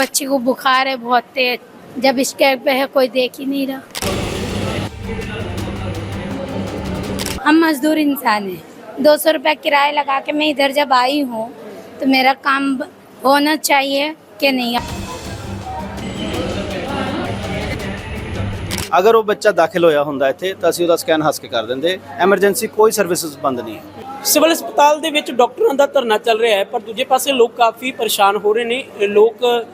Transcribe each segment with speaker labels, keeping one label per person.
Speaker 1: बच्ची को बुखार है बहुत तेज जब स्केल पे है कोई देख ही नहीं रहा हम मजदूर इंसान हैं दो सौ रुपया किराया लगा के मैं इधर जब आई हूँ तो मेरा काम ब- होना चाहिए कि नहीं
Speaker 2: ਅਗਰ ਉਹ ਬੱਚਾ ਦਾਖਲ ਹੋਇਆ ਹੁੰਦਾ ਇੱਥੇ ਤਾਂ ਅਸੀਂ ਉਹਦਾ ਸਕੈਨ ਹੱਸ ਕੇ ਕਰ ਦਿੰਦੇ ਐਮਰਜੈਂਸੀ ਕੋਈ ਸਰਵਿਸਿਜ਼ ਬੰਦ ਨਹੀਂ ਹੈ
Speaker 3: ਸਿਵਲ ਹਸਪਤਾਲ ਦੇ ਵਿੱਚ ਡਾਕਟਰਾਂ ਦਾ ਧਰਨਾ ਚੱਲ ਰਿਹਾ ਹੈ ਪਰ ਦੂਜੇ ਪਾਸੇ ਲੋਕ ਕਾਫੀ ਪਰੇਸ਼ਾਨ ਹੋ ਰਹੇ ਨੇ ਇਹ ਲੋਕ ਅ,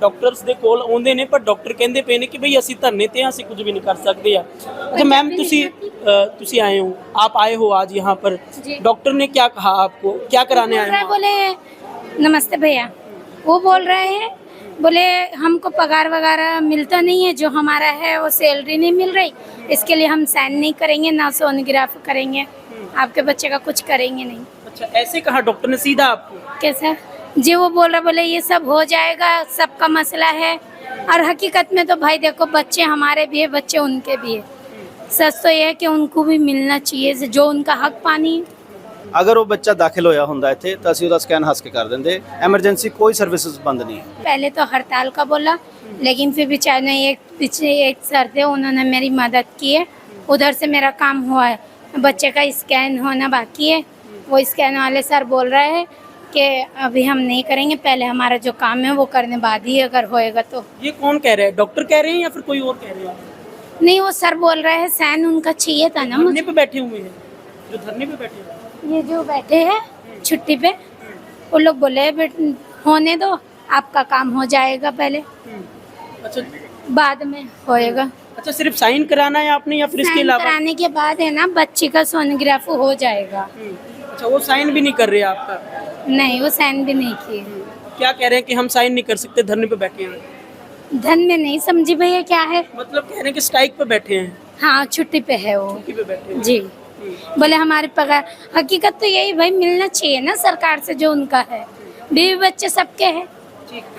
Speaker 3: ਡਾਕਟਰਸ ਦੇ ਕੋਲ ਆਉਂਦੇ ਨੇ ਪਰ ਡਾਕਟਰ ਕਹਿੰਦੇ ਪਏ ਨੇ ਕਿ ਭਈ ਅਸੀਂ ਧਰਨੇ ਤੇ ਹਾਂ ਅਸੀਂ ਕੁਝ ਵੀ ਨਹੀਂ ਕਰ ਸਕਦੇ ਆ ਅੱਛਾ ਮੈਮ ਤੁਸੀਂ ਅ, ਤੁਸੀਂ ਆਏ ਹੋ आप आए हो आज यहाँ पर
Speaker 1: जी।
Speaker 3: डॉक्टर ने क्या कहा आपको क्या कराने
Speaker 1: बोल
Speaker 3: आए
Speaker 1: रहे
Speaker 3: हो आप?
Speaker 1: बोले नमस्ते भैया वो बोल रहे हैं बोले हमको पगार वगैरह मिलता नहीं है जो हमारा है वो सैलरी नहीं मिल रही इसके लिए हम साइन नहीं करेंगे ना सोनोग्राफ करेंगे आपके बच्चे का कुछ करेंगे नहीं
Speaker 3: अच्छा ऐसे कहा डॉक्टर ने सीधा आपको
Speaker 1: कैसा जी वो बोल रहे बोले ये सब हो जाएगा सबका मसला है और हकीकत में तो भाई देखो बच्चे हमारे भी है बच्चे उनके भी है सच तो ये है कि उनको भी मिलना चाहिए जो उनका हक पानी है
Speaker 2: ਅਗਰ ਉਹ ਬੱਚਾ ਦਾਖਲ ਹੋਇਆ ਹੁੰਦਾ ਇੱਥੇ ਤਾਂ ਅਸੀਂ ਉਹਦਾ ਸਕੈਨ ਹੱਸ ਕੇ ਕਰ ਦਿੰਦੇ ਐਮਰਜੈਂਸੀ ਕੋਈ ਸਰਵਿਸਿਜ਼ ਬੰਦ ਨਹੀਂ ਹੈ
Speaker 1: पहले तो हड़ताल का बोला लेकिन फिर बेचारे ने एक पिछले एक सर थे उन्होंने मेरी मदद की है उधर से मेरा काम हुआ है बच्चे का स्कैन होना बाकी है वो स्कैन वाले सर बोल रहे हैं कि अभी हम नहीं करेंगे पहले हमारा जो काम है वो करने बाद ही अगर होएगा तो।
Speaker 3: ये कौन कह रहे हैं? डॉक्टर कह रहे हैं या फिर कोई और कह रहे हैं?
Speaker 1: नहीं वो सर बोल रहे हैं सैन उनका चाहिए था ना मुझे।
Speaker 3: पे बैठे हुए हैं। जो धरने पे बैठे हुए हैं।
Speaker 1: ये जो बैठे हैं छुट्टी पे वो लोग बोले होने दो आपका काम हो जाएगा पहले।
Speaker 3: अच्छा।
Speaker 1: बाद में होएगा।
Speaker 3: अच्छा सिर्फ़ साइन कराना है आपने या फिर इसके अलावा?
Speaker 1: कराने के बाद है ना बच्ची का सोनोग्राफ हो जाएगा।
Speaker 3: हम्म, अच्छा वो साइन भी नहीं कर रहे आपका
Speaker 1: नहीं वो साइन भी नहीं किए
Speaker 3: क्या कह रहे हैं कि हम साइन नहीं कर सकते धरने पे बैठे हैं?
Speaker 1: धन में नहीं समझी भैया क्या है?
Speaker 3: मतलब कह रहे हैं कि स्ट्राइक पे बैठे हैं।
Speaker 1: हाँ छुट्टी पे है वो।
Speaker 3: छुट्टी पे बैठे हैं।
Speaker 1: जी। बोले हमारे पगार हकीकत तो यही भाई मिलना चाहिए ना सरकार से जो उनका है। बीवी बच्चे सबके हैं।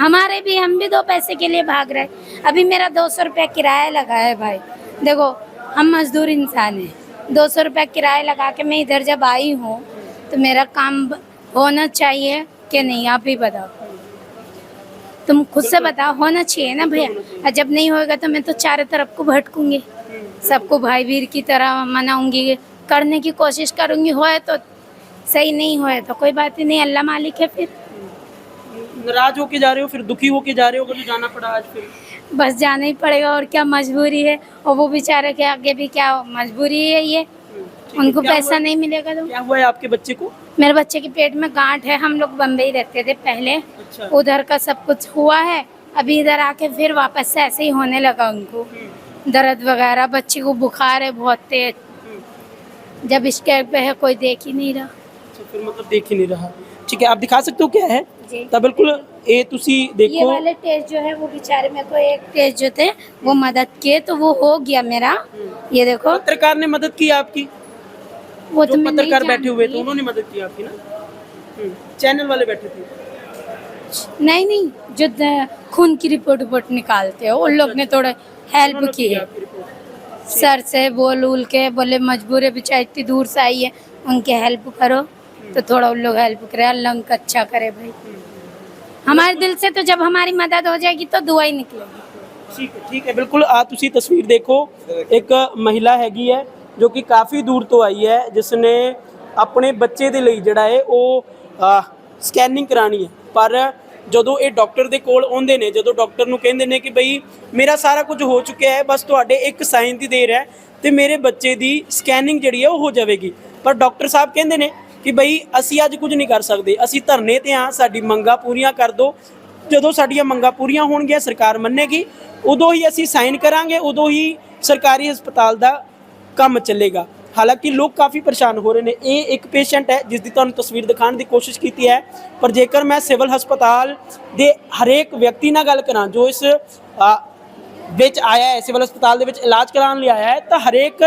Speaker 1: हमारे भी हम भी दो पैसे के लिए भाग रहे अभी मेरा दो सौ रुपया किराया लगा है भाई। देखो हम मजदूर इंसान हैं। दो सौ रुपया किराया लगा के मैं इधर जब आई हूँ तो मेरा काम होना चाहिए कि नहीं आप ही बताओ। तुम खुद से बताओ होना चाहिए ना भैया? और जब नहीं होगा तो मैं तो चारों तरफ़ को भटकूँगी। सबको भाई वीर की तरह मनाऊँगी करने की कोशिश करूँगी। होए तो सही नहीं होए तो कोई बात ही नहीं अल्लाह मालिक है फिर।
Speaker 3: नाराज़ होके जा रहे हो फिर दुखी होके जा रहे हो अगर जाना पड़ा आज फिर?
Speaker 1: बस जाना ही पड़ेगा और क्या मजबूरी है? और वो बेचारे के आगे भी क्या मजबूरी है ये? उनको
Speaker 3: क्या
Speaker 1: पैसा
Speaker 3: हुआ-
Speaker 1: नहीं मिलेगा तो
Speaker 3: क्या हुआ है आपके बच्चे को
Speaker 1: मेरे बच्चे के पेट में गांठ है हम लोग बम्बई रहते थे पहले
Speaker 3: अच्छा
Speaker 1: उधर का सब कुछ हुआ है अभी इधर आके फिर वापस से ऐसे ही होने लगा उनको दर्द वगैरह बच्ची को बुखार है बहुत तेज जब स्केल पे है कोई देख ही नहीं रहा
Speaker 3: अच्छा फिर मतलब देख ही नहीं रहा ठीक है आप दिखा सकते हो क्या है
Speaker 1: जी
Speaker 3: ਤਾਂ ਬਿਲਕੁਲ ਇਹ ਤੁਸੀਂ
Speaker 1: ये
Speaker 3: ਦੇਖੋ
Speaker 1: वाले टेस्ट जो है वो बेचारे मेरे को एक टेस्ट जो थे वो मदद किए तो वो हो गया मेरा ये देखो
Speaker 3: पत्रकार ने मदद की आपकी
Speaker 1: वो तो
Speaker 3: पत्रकार बैठे हुए थे उन्होंने मदद की आपकी ना? हम्म, चैनल वाले बैठे थे।
Speaker 1: नहीं नहीं जो खून की रिपोर्ट वोट निकालते हैं उन लोग अच्छा, ने थोड़ा हेल्प की है सर से बोल उल के बोले मजबूर है बेचारे इतनी दूर से आई है उनके हेल्प करो। हम्म। तो थोड़ा उन लोग हेल्प करे अल्लाह उनका अच्छा करे भाई। हम्म, हमारे दिल से तो जब हमारी मदद हो जाएगी तो दुआ ही निकलेगी।
Speaker 3: ठीक है ठीक है बिल्कुल आप तुम तस्वीर देखो। एक महिला हैगी है ਜੋ ਕਿ ਕਾਫੀ ਦੂਰ ਤੋਂ ਆਈ ਹੈ ਜਿਸ ਨੇ ਆਪਣੇ ਬੱਚੇ ਦੇ ਲਈ ਜਿਹੜਾ ਹੈ, ਉਹ ਸਕੈਨਿੰਗ ਕਰਾਣੀ ਹੈ। ਪਰ ਜਦੋਂ ਇਹ ਡਾਕਟਰ ਦੇ ਕੋਲ ਆਉਂਦੇ ਨੇ, ਜਦੋਂ ਡਾਕਟਰ ਨੂੰ ਕਹਿੰਦੇ ਨੇ ਕਿ ਬਈ ਮੇਰਾ ਸਾਰਾ ਕੁਝ ਹੋ ਚੁੱਕਿਆ ਹੈ, ਬਸ ਤੁਹਾਡੇ ਇੱਕ ਸਾਈਨ ਦੀ ਦੇਰ ਹੈ ਤੇ ਮੇਰੇ ਬੱਚੇ ਦੀ ਸਕੈਨਿੰਗ ਜਿਹੜੀ ਹੈ, ਉਹ ਹੋ ਜਾਵੇਗੀ। ਪਰ ਡਾਕਟਰ ਸਾਹਿਬ ਕਹਿੰਦੇ ਨੇ ਕਿ ਬਈ ਅਸੀਂ ਅੱਜ ਕੁਝ ਨਹੀਂ ਕਰ ਸਕਦੇ, ਅਸੀਂ ਧਰਨੇ ਤੇ ਹਾਂ, ਸਾਡੀ ਮੰਗਾਂ ਪੂਰੀਆਂ ਕਰ ਦਿਓ ਜਦੋਂ ਸਾਡੀਆਂ ਮੰਗਾਂ ਪੂਰੀਆਂ ਹੋਣਗੀਆਂ, ਸਰਕਾਰ ਮੰਨੇਗੀ, ਉਦੋਂ ਹੀ ਅਸੀਂ ਸਾਈਨ ਕਰਾਂਗੇ, ਉਦੋਂ ਹੀ ਸਰਕਾਰੀ ਹਸਪਤਾਲ ਦਾ ਕੰਮ ਚੱਲੇਗਾ। ਹਾਲਾਂਕਿ ਲੋਕ ਕਾਫੀ ਪਰੇਸ਼ਾਨ ਹੋ ਰਹੇ ਨੇ। ਇਹ ਇੱਕ ਪੇਸ਼ੈਂਟ ਹੈ ਜਿਸ ਦੀ ਤੁਹਾਨੂੰ ਤਸਵੀਰ ਦਿਖਾਉਣ ਦੀ ਕੋਸ਼ਿਸ਼ ਕੀਤੀ ਹੈ। ਪਰ ਜੇਕਰ ਮੈਂ ਸਿਵਲ ਹਸਪਤਾਲ ਦੇ ਹਰੇਕ ਵਿਅਕਤੀ ਨਾਲ ਗੱਲ ਕਰਾਂ, ਜੋ ਇਸ ਵਿੱਚ ਆਇਆ ਹੈ, ਸਿਵਲ ਹਸਪਤਾਲ ਦੇ ਵਿੱਚ ਇਲਾਜ ਕਰਾਉਣ ਲਈ ਆਇਆ ਹੈ, ਤਾਂ ਹਰੇਕ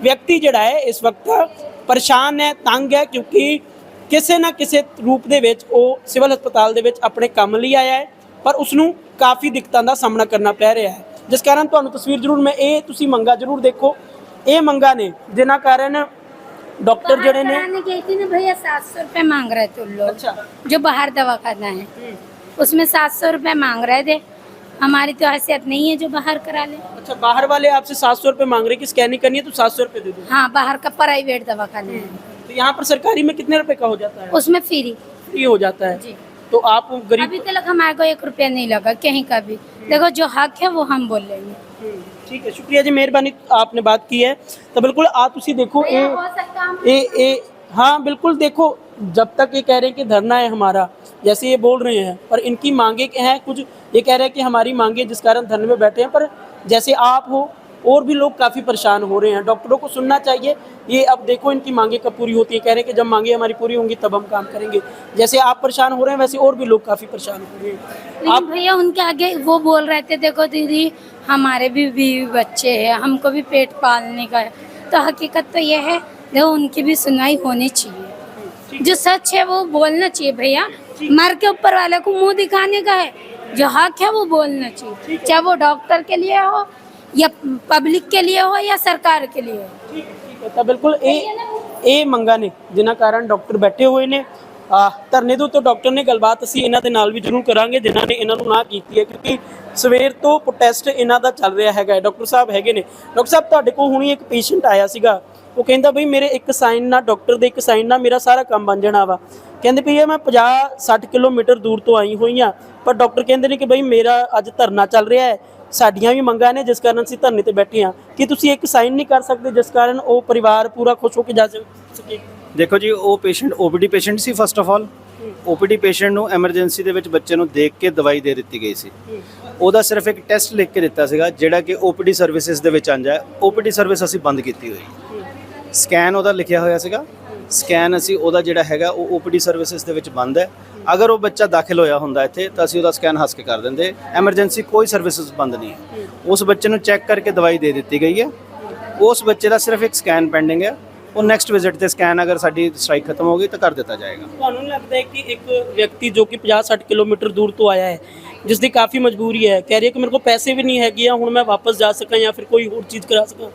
Speaker 3: ਵਿਅਕਤੀ ਜਿਹੜਾ ਹੈ, ਇਸ ਵਕਤ ਪਰੇਸ਼ਾਨ ਹੈ, ਤੰਗ ਹੈ, ਕਿਉਂਕਿ ਕਿਸੇ ਨਾ ਕਿਸੇ ਰੂਪ ਦੇ ਵਿੱਚ ਉਹ ਸਿਵਲ ਹਸਪਤਾਲ ਦੇ ਵਿੱਚ ਆਪਣੇ ਕੰਮ ਲਈ ਆਇਆ ਹੈ, ਪਰ ਉਸ ਨੂੰ ਕਾਫੀ ਦਿੱਕਤਾਂ ਦਾ ਸਾਹਮਣਾ ਕਰਨਾ ਪੈ ਰਿਹਾ ਹੈ। ਜਿਸ ਕਾਰਨ ਤੁਹਾਨੂੰ ਤਸਵੀਰ ਜ਼ਰੂਰ ਮੈਂ ਇਹ ਤੁਸੀਂ ਮੰਗਾ ਜ਼ਰੂਰ ਦੇਖੋ। ये मंगा ने जिना
Speaker 1: कारण
Speaker 3: डॉक्टर जो
Speaker 1: ने गई थी ना भैया सात सौ रुपये मांग रहे थे लोग
Speaker 3: अच्छा।
Speaker 1: जो बाहर दवा खाना है उसमें सात सौ रुपये मांग रहे थे हमारी तो हैसियत नहीं है जो बाहर करा ले
Speaker 3: अच्छा बाहर वाले आपसे सात सौ रुपये मांग रहे की स्कैनिंग करनी है तो सात सौ रुपये दे दो
Speaker 1: हाँ बाहर का प्राइवेट दवा खाना है
Speaker 3: तो यहाँ पर सरकारी में कितने रूपए का हो जाता है
Speaker 1: उसमें फ्री
Speaker 3: फ्री हो जाता है तो आप गरीब
Speaker 1: अभी तक हमारे को एक रुपया नहीं लगा कहीं का भी देखो जो हक है वो हम बोल रहे
Speaker 3: हैं ठीक है शुक्रिया जी ਮਿਹਰਬਾਨੀ आपने बात की है तो बिल्कुल आ ਤੁਸੀਂ देखो
Speaker 1: भैया,
Speaker 3: ये
Speaker 1: हो सकता हम
Speaker 3: ए ए हाँ बिल्कुल देखो जब तक ये कह रहे हैं कि धरना है हमारा जैसे ये बोल रहे हैं पर इनकी मांगे हैं कुछ ये कह रहे हैं कि हमारी मांगे जिस कारण धरने में बैठे हैं पर जैसे आप हो और भी लोग काफ़ी परेशान हो रहे हैं। डॉक्टरों को सुनना चाहिए। ये अब देखो इनकी मांगे कब पूरी होती है? कह रहे हैं कि जब मांगे हमारी पूरी होंगी तब हम काम करेंगे। जैसे आप परेशान हो रहे हैं वैसे और भी लोग काफ़ी परेशान हो रहे हैं।
Speaker 1: लेकिन भैया उनके आगे वो बोल रहे थे देखो दीदी हमारे भी बीवी बच्चे हैं हमको भी पेट पालने का है। तो हकीकत तो ये है देखो उनकी भी सुनवाई होनी चाहिए। जो सच है वो बोलना चाहिए भैया। मर के ऊपर वाले को मुँह दिखाने का है। जो हक है वो बोलना चाहिए। चाहे वो डॉक्टर के लिए हो या पब्लिक के लिए हो या सरकार के लिए हो
Speaker 3: ਠੀਕ ਹੈ, ਠੀਕ ਹੈ ਤਾਂ ਬਿਲਕੁਲ ਇਹ ਇਹ ਮੰਗਾਂ ਨੇ ਜਿਨ੍ਹਾਂ ਕਾਰਨ ਡਾਕਟਰ ਬੈਠੇ ਹੋਏ ਨੇ ਆ ਧਰਨੇ ਦੇ ਉੱਤੇ ਡਾਕਟਰ ਨੇ ਗੱਲਬਾਤ ਅਸੀਂ ਇਹਨਾਂ ਦੇ ਨਾਲ ਵੀ ਜ਼ਰੂਰ ਕਰਾਂਗੇ ਜਿਨ੍ਹਾਂ ਨੇ ਇਹਨਾਂ ਨੂੰ ਨਾ ਕੀਤੀ ਹੈ ਕਿਉਂਕਿ ਸਵੇਰ ਤੋਂ ਪ੍ਰੋਟੈਸਟ ਇਹਨਾਂ ਦਾ ਚੱਲ ਰਿਹਾ ਹੈਗਾ ਹੈ। ਡਾਕਟਰ ਸਾਹਿਬ ਹੈਗੇ ਨੇ ਡਾਕਟਰ ਸਾਹਿਬ ਤੁਹਾਡੇ ਕੋਲ ਹੁਣੀ ਇੱਕ ਪੇਸ਼ੈਂਟ ਆਇਆ ਸੀਗਾ ਉਹ ਕਹਿੰਦਾ ਬਈ ਮੇਰੇ ਇੱਕ ਸਾਈਨ ਨਾਲ ਡਾਕਟਰ ਦੇ ਇੱਕ ਸਾਈਨ ਨਾਲ ਮੇਰਾ ਸਾਰਾ ਕੰਮ ਬਣ ਜਾਣਾ ਵਾ ਕਹਿੰਦੇ ਵੀ ਇਹ ਮੈਂ 50 60 ਕਿਲੋਮੀਟਰ ਦੂਰ ਤੋਂ ਆਈ ਹੋਈ ਆ ਪਰ ਡਾਕਟਰ ਕਹਿੰਦੇ ਨੇ ਕਿ ਬਈ ਮੇਰਾ ਅੱਜ ਧਰਨਾ ਚੱਲ ਰਿਹਾ ਹੈ ਸਾਡੀਆਂ ਵੀ ਮੰਗਾਂ ਨੇ ਜਿਸ ਕਾਰਨ ਅਸੀਂ ਧਰਨੇ ਤੇ ਬੈਠੇ ਹਾਂ। ਕਿ ਤੁਸੀਂ ਇੱਕ ਸਾਈਨ ਨਹੀਂ ਕਰ ਸਕਦੇ ਜਿਸ ਕਾਰਨ ਉਹ ਪਰਿਵਾਰ ਪੂਰਾ ਖੁਸ਼ ਹੋ ਕੇ ਜਾ ਸਕ- ਸਕੇ?
Speaker 2: ਦੇਖੋ ਜੀ ਉਹ patient OPD patient C first of all OPD patient ਨੂੰ ਐਮਰਜੈਂਸੀ ਦੇ ਵਿੱਚ ਬੱਚੇ ਨੂੰ ਦੇਖ ਕੇ ਦਵਾਈ ਦੇ ਦਿੱਤੀ ਗਈ ਸੀ। ਉਹਦਾ ਸਿਰਫ ਇੱਕ ਟੈਸਟ ਲਿਖ ਕੇ ਦਿੱਤਾ ਸੀਗਾ ਜਿਹੜਾ ਕਿ ਓਪੀਡੀ ਸਰਵਿਸਿਜ਼ ਦੇ ਵਿੱਚ ਆਂਦਾ ਹੈ। ਓਪੀਡੀ ਸਰਵਿਸ ਅਸੀਂ ਬੰਦ ਕੀਤੀ ਹੋਈ। ਸਕੈਨ ਉਹਦਾ ਲਿਖਿਆ ਹੋਇਆ ਸੀਗਾ। ਸਕੈਨ ਅਸੀਂ ਉਹਦਾ ਜਿਹੜਾ ਹੈਗਾ ਉਹ ਓਪੀਡੀ ਸਰਵਿਸਿਜ਼ ਦੇ ਵਿੱਚ ਬੰਦ ਹੈ। ਅਗਰ ਉਹ ਬੱਚਾ ਦਾਖਲ ਹੋਇਆ ਹੁੰਦਾ ਇੱਥੇ, ਤਾਂ ਅਸੀਂ ਉਹਦਾ ਸਕੈਨ ਹੱਸ ਕੇ ਕਰ ਦਿੰਦੇ। ਐਮਰਜੈਂਸੀ ਕੋਈ ਸਰਵਿਸਿਜ਼ ਬੰਦ ਨਹੀਂ ਹੈ। ਉਸ ਬੱਚੇ ਨੂੰ ਚੈੱਕ ਕਰਕੇ ਦਵਾਈ ਦੇ ਦਿੱਤੀ ਗਈ ਹੈ। ਉਸ ਬੱਚੇ ਦਾ ਸਿਰਫ ਇੱਕ ਸਕੈਨ ਪੈਂਡਿੰਗ ਹੈ। ਉਹ ਨੈਕਸਟ ਵਿਜ਼ਿਟ ਤੇ ਸਕੈਨ ਅਗਰ ਸਾਡੀ ਸਟ੍ਰਾਈਕ ਖਤਮ ਹੋ ਗਈ ਤਾਂ ਕਰ ਦਿੱਤਾ ਜਾਏਗਾ।
Speaker 3: ਤੁਹਾਨੂੰ ਲੱਗਦਾ ਹੈ ਕਿ ਇੱਕ ਵਿਅਕਤੀ ਜੋ ਕਿ 50-60 ਕਿਲੋਮੀਟਰ ਦੂਰ ਤੋਂ ਆਇਆ ਹੈ ਜਿਸ ਦੀ ਕਾਫੀ ਮਜਬੂਰੀ ਹੈ, ਕਹਿ ਰਹੀ ਹੈ ਕਿ ਮੇਰੇ ਕੋਲ ਪੈਸੇ ਵੀ ਨਹੀਂ ਹੈਗੇ ਆ, ਹੁਣ ਮੈਂ ਵਾਪਸ ਜਾ ਸਕਾਂ ਜਾਂ ਫਿਰ ਕੋਈ ਹੋਰ ਚੀਜ਼ ਕਰਾ ਸਕਾਂ?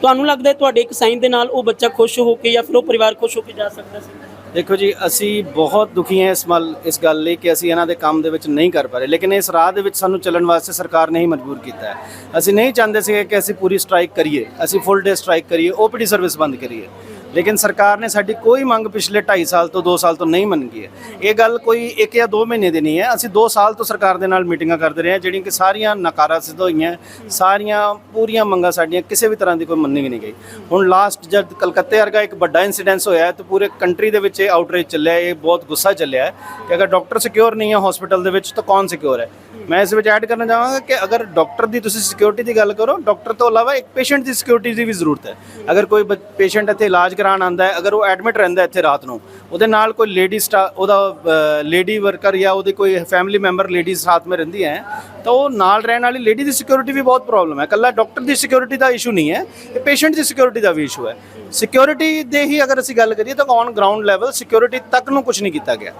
Speaker 3: ਤੁਹਾਨੂੰ ਲੱਗਦਾ ਹੈ ਤੁਹਾਡੇ ਇੱਕ ਸਾਈਨ ਦੇ ਨਾਲ ਉਹ ਬੱਚਾ ਖੁਸ਼ ਹੋ ਕੇ ਜਾਂ ਫਿਰ ਉਹ ਪਰਿਵਾਰ ਖੁਸ਼ ਹੋ ਕੇ ਜਾ ਸਕਦਾ ਸੀ?
Speaker 2: ਦੇਖੋ ਜੀ, ਅਸੀਂ ਬਹੁਤ ਦੁਖੀ ਹਾਂ ਇਸ ਮਲ, ਇਸ ਗੱਲ ਲਈ ਕਿ ਅਸੀਂ ਇਹਨਾਂ ਦੇ ਕੰਮ ਦੇ ਵਿੱਚ ਨਹੀਂ ਕਰ ਪਾ ਰਹੇ। ਲੇਕਿਨ ਇਸ ਰਾਹ ਦੇ ਵਿੱਚ ਸਾਨੂੰ ਚੱਲਣ ਵਾਸਤੇ ਸਰਕਾਰ ਨੇ ਹੀ ਮਜਬੂਰ ਕੀਤਾ ਹੈ। ਅਸੀਂ ਨਹੀਂ ਚਾਹੁੰਦੇ ਸੀ ਕਿ ਅਸੀਂ ਪੂਰੀ ਸਟ੍ਰਾਈਕ ਕਰੀਏ, ਅਸੀਂ ਫੁੱਲ ਡੇ ਸਟ੍ਰਾਈਕ ਕਰੀਏ ਓਪੀਡੀ ਸਰਵਿਸ ਬੰਦ ਕਰੀਏ। ਲੇਕਿਨ ਸਰਕਾਰ ਨੇ ਸਾਡੀ ਕੋਈ ਮੰਗ ਪਿਛਲੇ 2.5 ਸਾਲ ਤੋਂ 2 ਸਾਲ ਤੋਂ ਨਹੀਂ ਮੰਨੀ ਹੈ। ਇਹ ਗੱਲ ਕੋਈ 1 ਜਾਂ 2 ਮਹੀਨੇ ਦੀ ਨਹੀਂ ਹੈ। ਅਸੀਂ 2 ਸਾਲ ਤੋਂ ਸਰਕਾਰ ਦੇ ਨਾਲ ਮੀਟਿੰਗਾਂ ਕਰਦੇ ਰਹੇ ਹਾਂ, ਜਿਹੜੀਆਂ ਕਿ ਸਾਰੀਆਂ ਨਕਾਰਾ ਸਿੱਧ ਹੋਈਆਂ ਸਾਰੀਆਂ ਪੂਰੀਆਂ ਮੰਗਾਂ ਸਾਡੀਆਂ ਕਿਸੇ ਵੀ ਤਰ੍ਹਾਂ ਦੀ ਕੋਈ ਮੰਨੀ ਨਹੀਂ ਗਈ। ਹੁਣ ਲਾਸਟ ਜਦ ਕਲਕੱਤੇ ਵਰਗਾ ਇੱਕ ਵੱਡਾ ਇਨਸੀਡੈਂਸ ਹੋਇਆ ਹੈ ਤੇ ਪੂਰੇ ਕੰਟਰੀ ਦੇ ਵਿੱਚ ਇਹ ਆਊਟਰੀਚ ਚੱਲਿਆ ਇਹ ਬਹੁਤ ਗੁੱਸਾ ਚੱਲਿਆ ਕਿ ਅਗਰ ਡਾਕਟਰ ਸਿਕਿਉਰ ਨਹੀਂ ਹੈ ਹਸਪੀਟਲ ਦੇ ਵਿੱਚ ਤਾਂ ਕੌਣ ਸਿਕਿਉਰ ਹੈ? ਮੈਂ ਇਸ ਵਿੱਚ ਐਡ ਕਰਨਾ ਚਾਹਾਂਗਾ ਕਿ ਅਗਰ ਡਾਕਟਰ ਦੀ ਤੁਸੀਂ ਸਿਕਿਉਰਿਟੀ ਦੀ ਗੱਲ ਕਰੋ ਡਾਕਟਰ ਤੋਂ ਇਲਾਵਾ ਇੱਕ ਪੇਸ਼ੈਂਟ ਦੀ ਸਿਕਿਉਰਿਟੀ ਦੀ ਵੀ ਜ਼ਰੂਰਤ ਹੈ। ਅਗਰ ਕੋਈ ਪੇਸ਼ੈਂਟ ਇੱਥੇ ਇਲਾਜ ਕਰਾਉਣ ਆਂਦਾ ਹੈ, ਅਗਰ ਉਹ ਐਡਮਿਟ ਰਹਿੰਦਾ ਇੱਥੇ ਰਾਤ ਨੂੰ, ਉਹਦੇ ਨਾਲ ਕੋਈ ਲੇਡੀ ਸਟਾ ਉਹਦਾ ਲੇਡੀ ਵਰਕਰ ਜਾਂ ਉਹਦੀ ਕੋਈ ਫੈਮਿਲੀ ਮੈਂਬਰ ਲੇਡੀਜ਼ ਸਾਥ में ਰਹਿੰਦੀ ਹੈ ਤਾਂ ਉਹ ਨਾਲ ਰਹਿਣ ਵਾਲੀ ਲੇਡੀ ਦੀ ਸਿਕਿਉਰਿਟੀ ਵੀ ਬਹੁਤ ਪ੍ਰੋਬਲਮ ਹੈ। ਕੱਲਾ ਡਾਕਟਰ ਦੀ ਸਿਕਿਉਰਿਟੀ ਦਾ ਇਸ਼ੂ ਨਹੀਂ ਹੈ, ਇਹ ਪੇਸ਼ੈਂਟ ਦੀ ਸਿਕਿਉਰਿਟੀ ਦਾ ਵੀ ਇਸ਼ੂ ਹੈ। ਸਿਕਿਉਰਿਟੀ ਦੇ ਹੀ ਅਗਰ ਅਸੀਂ ਗੱਲ ਕਰੀਏ ਤਾਂ ਔਨ ਗਰਾਊਂਡ ਲੈਵਲ ਸਿਕਿਉਰਿਟੀ ਤੱਕ ਨੂੰ ਕੁਝ ਨਹੀਂ ਕੀਤਾ ਗਿਆ।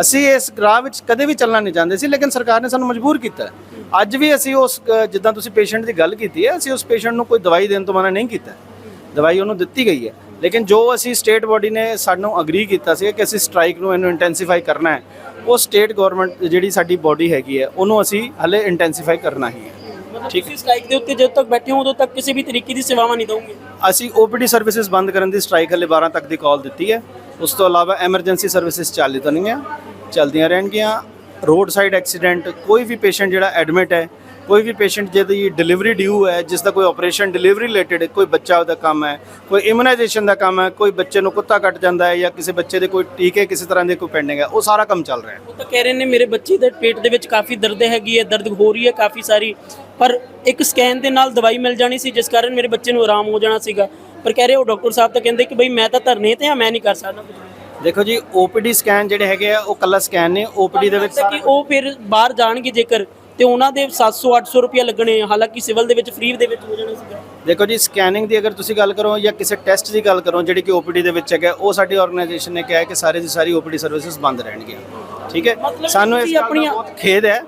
Speaker 2: ਅਸੀਂ ਇਸ ਗ੍ਰਾਹ ਵਿੱਚ ਕਦੇ ਵੀ ਚੱਲਣਾ ਨਹੀਂ ਚਾਹੁੰਦੇ ਸੀ, ਲੇਕਿਨ ਸਰਕਾਰ ਨੇ ਸਾਨੂੰ ਮਜਬੂਰ ਕੀਤਾ ਅੱਜ ਵੀ ਅਸੀਂ ਉਸ, ਜਿੱਦਾਂ ਤੁਸੀਂ ਪੇਸ਼ੈਂਟ ਦੀ ਗੱਲ ਕੀਤੀ ਹੈ, ਅਸੀਂ ਉਸ ਪੇਸ਼ੈਂਟ ਨੂੰ ਕੋਈ ਦਵਾਈ ਦੇਣ ਤੋਂ ਮਨਾ ਨਹੀਂ ਕੀਤਾ। ਦਵਾਈ ਉਹਨੂੰ ਦਿੱਤੀ ਗਈ ਹੈ। ਲੇਕਿਨ ਜੋ ਅਸੀਂ ਸਟੇਟ ਬੋਡੀ ਨੇ ਸਾਨੂੰ ਅਗਰੀ ਕੀਤਾ ਸੀ ਕਿ ਅਸੀਂ ਸਟ੍ਰਾਈਕ ਨੂੰ ਇਹਨੂੰ ਇੰਟੈਂਸੀਫਾਈ ਕਰਨਾ ਹੈ ਉਹ ਸਟੇਟ ਗਵਰਨਮੈਂਟ ਜਿਹੜੀ ਸਾਡੀ ਬੋਡੀ ਹੈਗੀ ਹੈ ਉਹਨੂੰ ਅਸੀਂ ਹਲੇ ਇੰਟੈਂਸੀਫਾਈ ਕਰਨਾ ਹੀ ਹੈ।
Speaker 3: ਮਤਲਬ ਤੁਸੀਂ ਸਟ੍ਰਾਈਕ ਦੇ ਉੱਤੇ ਜਦੋਂ ਤੱਕ ਬੈਠੇ ਹੋ ਉਦੋਂ ਤੱਕ ਕਿਸੇ ਵੀ ਤਰੀਕੇ ਦੀ ਸੇਵਾਵਾਂ ਨਹੀਂ ਦੋਗੇ
Speaker 2: ਅਸੀਂ ਓਪੀਡੀ ਸਰਵਿਸਿਜ਼ ਬੰਦ ਕਰਨ ਦੀ ਸਟ੍ਰਾਈਕ ਹਲੇ 12 ਤੱਕ ਦੀ ਕਾਲ ਦਿੱਤੀ ਹੈ। ਉਸ ਤੋਂ ਇਲਾਵਾ ਐਮਰਜੈਂਸੀ ਸਰਵਿਸਿਜ਼ ਚੱਲ ਰਹਿਣਗੀਆਂ ਚਲਦੀਆਂ ਰਹਿਣਗੀਆਂ। ਰੋਡ ਸਾਈਡ ਐਕਸੀਡੈਂਟ ਕੋਈ ਵੀ ਪੇਸ਼ੈਂਟ ਜਿਹੜਾ ਐਡਮਿਟ ਹੈ ਕੋਈ ਵੀ ਪੇਸ਼ੈਂਟ ਜਿਹਦੀ ਡਿਲੀਵਰੀ ਡਿਊ ਹੈ ਜਿਸ ਦਾ ਕੋਈ ਆਪਰੇਸ਼ਨ ਡਿਲੀਵਰੀ ਰਿਲੇਟਡ ਕੋਈ ਬੱਚਾ ਉਹਦਾ ਕੰਮ ਹੈ ਕੋਈ ਇਮੂਨਾਈਜੇਸ਼ਨ ਦਾ ਕੰਮ ਹੈ ਕੋਈ ਬੱਚੇ ਨੂੰ ਕੁੱਤਾ ਕੱਟ ਜਾਂਦਾ ਹੈ ਜਾਂ ਕਿਸੇ ਬੱਚੇ ਦੇ ਕੋਈ ਟੀਕੇ ਕਿਸੇ ਤਰ੍ਹਾਂ ਦੇ ਕੋਈ ਪੈਂਡਿੰਗ ਹੈ ਉਹ ਸਾਰਾ ਕੰਮ ਚੱਲ ਰਿਹਾ ਹੈ।
Speaker 3: ਉਹ ਤਾਂ ਕਹਿ ਰਹੇ ਨੇ ਮੇਰੇ ਬੱਚੇ ਦੇ ਪੇਟ ਦੇ ਵਿੱਚ ਕਾਫੀ ਦਰਦ ਹੈਗੀ ਹੈ ਦਰਦ ਹੋ ਰਹੀ ਹੈ ਕਾਫੀ ਸਾਰੀ ਪਰ ਇੱਕ ਸਕੈਨ ਦੇ ਨਾਲ ਦਵਾਈ ਮਿਲ ਜਾਣੀ ਸੀ ਜਿਸ ਕਾਰਨ ਮੇਰੇ ਬੱਚੇ ਨੂੰ ਆਰਾਮ ਹੋ ਜਾਣਾ ਸੀਗਾ। ਪਰ ਕਹਿ ਰਹੇ ਉਹ ਡਾਕਟਰ ਸਾਹਿਬ ਤਾਂ ਕਹਿੰਦੇ ਕਿ ਬਈ ਮੈਂ ਤਾਂ ਧਰਨੇ ਤੇ ਆ ਮੈਂ ਨਹੀਂ ਕਰ ਸਕਦਾ।
Speaker 2: ਦੇਖੋ ਜੀ ਓਪੀਡੀ ਸਕੈਨ ਜਿਹੜੇ ਹੈਗੇ ਆ ਉਹ ਕੱਲਾ ਸਕੈਨ ਨੇ ਓਪੀਡੀ ਦੇ ਵਿੱਚ
Speaker 3: ਕਿ ਉਹ ਫਿਰ ਬਾਹਰ ਜਾਣਗੇ ਜੇਕਰ ਤੇ ਉਹਨਾਂ ਦੇ 700 800 ਰੁਪਏ ਲੱਗਣੇ ਆ। ਹਾਲਾਂਕਿ ਸਿਵਲ ਦੇ ਵਿੱਚ ਫ੍ਰੀ ਦੇ ਵਿੱਚ ਹੋ ਜਾਣਾ ਸੀਗਾ।
Speaker 2: ਦੇਖੋ ਜੀ ਸਕੈਨਿੰਗ ਦੀ ਅਗਰ ਤੁਸੀਂ ਗੱਲ ਕਰੋ ਜਾਂ ਕਿਸੇ ਟੈਸਟ ਦੀ ਗੱਲ ਕਰੋ ਜਿਹੜੀ ਕਿ ਓਪੀਡੀ ਦੇ ਵਿੱਚ ਹੈਗਾ ਉਹ ਸਾਡੀ ਆਰਗੇਨਾਈਜੇਸ਼ਨ ਨੇ ਕਿਹਾ ਹੈ ਕਿ ਸਾਰੇ ਦੀ ਸਾਰੀ ਓਪੀਡੀ ਸਰਵਿਸਿਜ਼ ਬੰਦ ਰਹਿਣਗੀਆਂ। ਠੀਕ ਹੈ? ਸਾਨੂੰ ਇਸ ਗੱਲ ਦਾ ਬਹੁਤ ਖੇਦ ਹੈ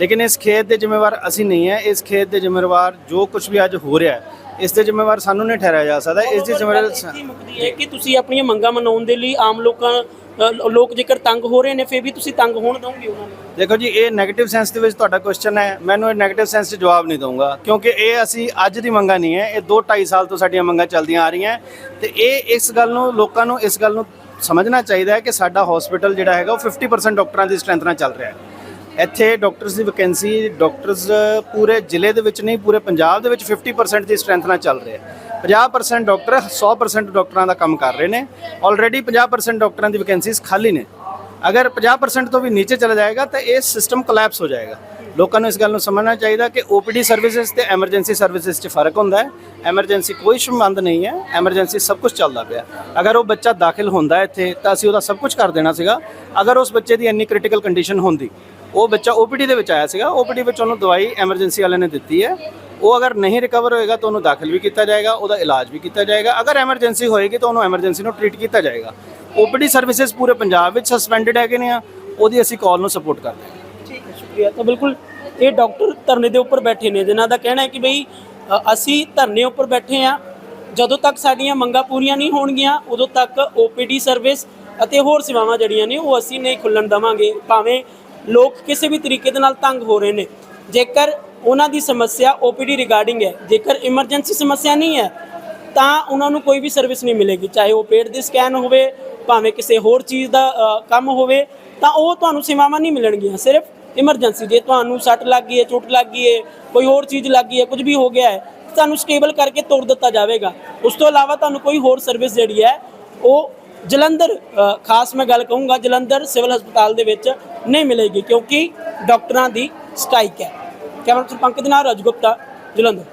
Speaker 2: ਲੇਕਿਨ ਇਸ ਖੇਦ ਦੇ ਜ਼ਿੰਮੇਵਾਰ ਅਸੀਂ ਨਹੀਂ ਹੈ। ਇਸ ਖੇਦ ਦੇ ਜ਼ਿੰਮੇਵਾਰ ਜੋ ਕੁਝ ਵੀ ਅੱਜ ਹੋ ਰਿਹਾ ਹੈ ਇਸ ਦੇ ਜ਼ਿੰਮੇਵਾਰ ਸਾਨੂੰ ਨਹੀਂ ਠਹਿਰਾਇਆ ਜਾ ਸਕਦਾ। ਇਸ ਦੀ ਜ਼ਿੰਮੇਵਾਰ
Speaker 3: ਹੀ ਮੁੱਕਦੀ ਹੈ ਕਿ ਤੁਸੀਂ ਆਪਣੀਆਂ ਮੰਗਾਂ ਮਨਾਉਣ ਦੇ ਲਈ ਆਮ ਲੋਕਾਂ ਲੋਕ ਜੇਕਰ ਤੰਗ ਹੋ ਰਹੇ ਨੇ, ਫਿਰ ਵੀ ਤੁਸੀਂ ਤੰਗ ਹੋਣ ਦੋਗੇ ਉਹਨਾਂ ਨੂੰ?
Speaker 2: ਦੇਖੋ ਜੀ, ਇਹ 네ਗੇਟਿਵ ਸੈਂਸ ਦੇ ਵਿੱਚ ਤੁਹਾਡਾ ਕੁਐਸਚਨ ਹੈ। ਮੈਨੂੰ ਇਹ 네ਗੇਟਿਵ ਸੈਂਸ 'ਚ ਜਵਾਬ ਨਹੀਂ ਦਊਂਗਾ, ਕਿਉਂਕਿ ਇਹ ਅਸੀਂ ਅੱਜ ਦੀ ਮੰਗਾਂ ਨਹੀਂ ਹੈ, ਇਹ 2 2.5 ਸਾਲ ਤੋਂ ਸਾਡੀਆਂ ਮੰਗਾਂ ਚੱਲਦੀਆਂ ਆ ਰਹੀਆਂ। ਤੇ ਇਹ ਇਸ ਗੱਲ ਨੂੰ, ਲੋਕਾਂ ਨੂੰ ਇਸ ਗੱਲ ਨੂੰ ਸਮਝਣਾ ਚਾਹੀਦਾ ਹੈ ਕਿ ਸਾਡਾ ਹਸਪੀਟਲ ਜਿਹੜਾ ਹੈਗਾ, ਉਹ 50% ਡਾਕਟਰਾਂ ਦੀ ਸਟਰੈਂਥ ਨਾਲ ਚੱਲ ਰਿਹਾ ਹੈ। ਇੱਥੇ ਡਾਕਟਰਸ ਦੀ ਵੈਕੈਂਸੀ ਡਾਕਟਰਸ ਪੂਰੇ ਜ਼ਿਲ੍ਹੇ ਦੇ ਵਿੱਚ ਨਹੀਂ, ਪੂਰੇ ਪੰਜਾਬ ਦੇ ਵਿੱਚ 50% ਦੀ ਸਟਰੈਂਥ ਨਾਲ ਚੱਲ ਰਿਹਾ ਹੈ। 50% ਡਾਕਟਰ 100% ਡਾਕਟਰਾਂ ਦਾ ਕੰਮ ਕਰ ਰਹੇ ਨੇ। ਆਲਰੇਡੀ 50% ਡਾਕਟਰਾਂ ਦੀ ਵੈਕੈਂਸੀਜ਼ ਖਾਲੀ ਨੇ। ਅਗਰ 50% ਤੋਂ ਵੀ ਨੀਚੇ ਚਲਾ ਜਾਏਗਾ ਤਾਂ ਇਹ ਸਿਸਟਮ ਕੋਲੈਪਸ ਹੋ ਜਾਏਗਾ। ਲੋਕਾਂ ਨੂੰ ਇਸ ਗੱਲ ਨੂੰ ਸਮਝਣਾ ਚਾਹੀਦਾ ਕਿ OPD ਸਰਵਿਸਿਜ਼ ਤੇ ਐਮਰਜੈਂਸੀ ਸਰਵਿਸਿਜ਼ 'ਚ ਫ਼ਰਕ ਹੁੰਦਾ ਹੈ। ਐਮਰਜੈਂਸੀ ਕੋਈ ਸੰਬੰਧ ਨਹੀਂ ਹੈ। ਐਮਰਜੈਂਸੀ ਸਭ ਕੁਝ ਚੱਲਦਾ ਪਿਆ। ਅਗਰ ਉਹ ਬੱਚਾ ਦਾਖਲ ਹੁੰਦਾ ਇੱਥੇ, ਤਾਂ ਅਸੀਂ ਉਹਦਾ ਸਭ ਕੁਝ ਕਰ ਦੇਣਾ ਸੀਗਾ। ਅਗਰ ਉਸ ਬੱਚੇ ਦੀ ਇੰਨੀ ਕ੍ਰਿਟੀਕਲ ਕੰਡੀਸ਼ਨ ਹੁੰਦੀ, ਉਹ ਬੱਚਾ OPD ਦੇ ਵਿੱਚ ਆਇਆ ਸੀਗਾ। OPD ਵਿੱਚ ਉਹਨੂੰ ਦਵਾਈ ਐਮਰਜੈਂਸੀ ਵਾਲਿਆਂ ਨੇ ਦਿੱਤੀ ਹੈ। ਉਹ ਅਗਰ ਨਹੀਂ ਰਿਕਵਰ ਹੋਏਗਾ ਤਾਂ ਉਹਨੂੰ ਦਾਖਲ ਵੀ ਕੀਤਾ ਜਾਏਗਾ, ਉਹਦਾ ਇਲਾਜ ਵੀ ਕੀਤਾ ਜਾਏਗਾ। ਅਗਰ ਐਮਰਜੈਂਸੀ ਹੋਏਗੀ ਤਾਂ ਉਹਨੂੰ ਐਮਰਜੈਂਸੀ ਨੂੰ ਟ੍ਰੀਟ ਕੀਤਾ ਜਾਏਗਾ। OPD ਸਰਵਿਸਿਜ਼ ਪੂਰੇ ਪੰਜਾਬ ਵਿੱਚ ਸਸਪੈਂਡਡ ਹੈਗੇ ਨੇ ਆ। ਉਹਦੀ ਅਸੀਂ ਕਾਲ ਨੂੰ ਸਪੋਰਟ ਕਰਦੇ ਹਾਂ।
Speaker 3: ਠੀਕ ਤਾਂ ਬਿਲਕੁਲ ਇਹ ਡਾਕਟਰ ਧਰਨੇ ਦੇ ਉੱਪਰ ਬੈਠੇ ਨੇ, ਜਿਨ੍ਹਾਂ ਦਾ ਕਹਿਣਾ ਹੈ ਕਿ ਬਈ ਅਸੀਂ ਧਰਨੇ ਉੱਪਰ ਬੈਠੇ ਆ ਜਦੋਂ ਤੱਕ ਸਾਡੀਆਂ ਮੰਗਾਂ ਪੂਰੀਆਂ ਨਹੀਂ ਹੋਣਗੀਆਂ, ਉਦੋਂ ਤੱਕ OPD ਸਰਵਿਸ ਅਤੇ ਹੋਰ ਸੇਵਾਵਾਂ ਜਿਹੜੀਆਂ ਨੇ, ਉਹ ਅਸੀਂ ਨਹੀਂ ਖੁੱਲਣ ਦਵਾਂਗੇ। ਭਾਵੇਂ ਲੋਕ ਕਿਸੇ ਵੀ ਤਰੀਕੇ ਦੇ ਨਾਲ ਤੰਗ ਹੋ ਰਹੇ ਨੇ। ਜੇਕਰ ਉਹਨਾਂ ਦੀ ਸਮੱਸਿਆ OPD ਰਿਗਾਰਡਿੰਗ ਹੈ, ਜੇਕਰ ਇਮਰਜੈਂਸੀ ਸਮੱਸਿਆ ਨਹੀਂ ਹੈ, ਤਾਂ ਉਹਨਾਂ ਨੂੰ ਕੋਈ ਵੀ ਸਰਵਿਸ ਨਹੀਂ ਮਿਲੇਗੀ। ਚਾਹੇ ਉਹ ਪੇਟ ਦੀ ਸਕੈਨ ਹੋਵੇ, ਭਾਵੇਂ ਕਿਸੇ ਹੋਰ ਚੀਜ਼ ਦਾ ਕੰਮ ਹੋਵੇ, ਤਾਂ ਉਹ ਤੁਹਾਨੂੰ ਸੇਵਾਵਾਂ ਨਹੀਂ ਮਿਲਣਗੀਆਂ। ਸਿਰਫ ਇਮਰਜੈਂਸੀ ਜੇ ਤੁਹਾਨੂੰ ਸੱਟ ਲੱਗ ਗਈ ਹੈ, ਚੋਟ ਲੱਗ ਗਈ ਹੈ, ਕੋਈ ਹੋਰ ਚੀਜ਼ ਲੱਗ ਗਈ ਹੈ, ਕੁਝ ਵੀ ਹੋ ਗਿਆ ਹੈ, ਤੁਹਾਨੂੰ ਸਟੇਬਲ ਕਰਕੇ ਤੋੜ ਦਿੱਤਾ ਜਾਵੇਗਾ। ਉਸ ਤੋਂ ਇਲਾਵਾ ਤੁਹਾਨੂੰ ਕੋਈ ਹੋਰ ਸਰਵਿਸ ਜਿਹੜੀ ਹੈ, ਉਹ ਜਲੰਧਰ ਖਾਸ ਮੈਂ ਗੱਲ ਕਹੂੰਗਾ, ਜਲੰਧਰ ਸਿਵਲ ਹਸਪਤਾਲ ਦੇ ਵਿੱਚ ਨਹੀਂ ਮਿਲੇਗੀ, ਕਿਉਂਕਿ ਡਾਕਟਰਾਂ ਦੀ ਸਟ੍ਰਾਈਕ ਹੈ। ਕੈਮਰਾ ਪੰਕਜ ਨਾਲ ਰਜਗੁਪਤਾ ਜਲੰਧਰ।